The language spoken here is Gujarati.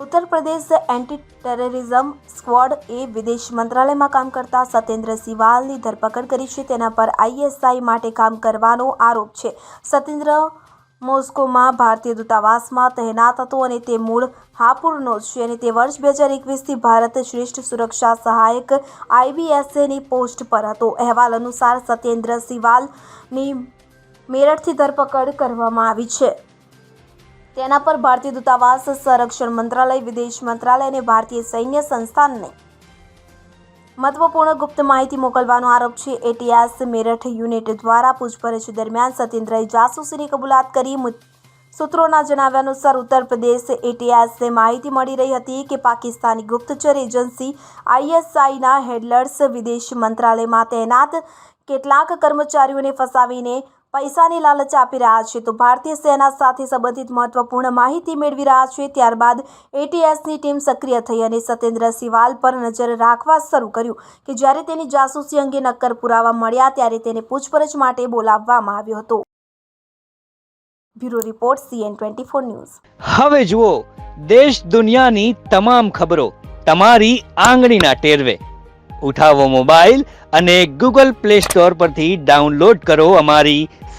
Uttar Pradesh anti terrorism squad એ વિદેશ મંત્રાલયમાં કામ કરતા સત્યેન્દ્ર સિવાલની ધરપકડ કરી છે. તેના પર આઈએસઆઈ માટે કામ કરવાનો આરોપ છે. સત્યેન્દ્ર મોસ્કોમાં ભારતીય દૂતાવાસમાં તહેનાત હતો અને તે મૂળ હાપુરનો છે અને તે વર્ષ બે હજાર એકવીસથી ભારત શ્રેષ્ઠ સુરક્ષા સહાયક આઈબીએસએની પોસ્ટ પર હતો. અહેવાલ અનુસાર સત્યેન્દ્ર સિવાલની મેરઠથી ધરપકડ કરવામાં આવી છે. તેના પર ભારતીય દૂતાવાસ, સંરક્ષણ મંત્રાલય, વિદેશ મંત્રાલય અને ભારતીય સૈન્ય સંસ્થાનને મહત્વપૂર્ણ ગુપ્ત માહિતી મોકલવાનો આરોપ છે. એટીએસ મેરઠ યુનિટ દ્વારા પૂછપરછ દરમિયાન સત્યેન્દ્રએ જાસૂસીની કબૂલાત કરી. સૂત્રોના જણાવ્યા અનુસાર ઉત્તર પ્રદેશ એટીએસને માહિતી મળી રહી હતી કે પાકિસ્તાની ગુપ્તચર એજન્સી આઈએસઆઈના હેડલર્સ વિદેશ મંત્રાલયમાં તૈનાત કેટલાક કર્મચારીઓને ફસાવીને પૈસાની લાલચ આપી રહ્યા છે. તો ભારતીય સેના સાથે સંબંધિત મહત્વપૂર્ણ માહિતી મેળવી રહ્યા છે. ત્યારબાદ એટીએસની ટીમ સક્રિય થઈ અને સત્યેન્દ્ર સિવાલ પર નજર રાખવા શરૂ કર્યું કે જ્યારે તેની જાસૂસી અંગે નક્કર પુરાવા મળ્યા ત્યારે તેને પૂછપરછ માટે બોલાવવામાં આવ્યો હતો. Bureau report CN twenty four news. હવે જુઓ, દેશ દુનિયાની તમામ ખબરો તમારી આંગળીના ટેરવે. ઉઠાવો મોબાઈલ અને ગૂગલ પ્લે સ્ટોર પરથી ડાઉનલોડ કરો અમારી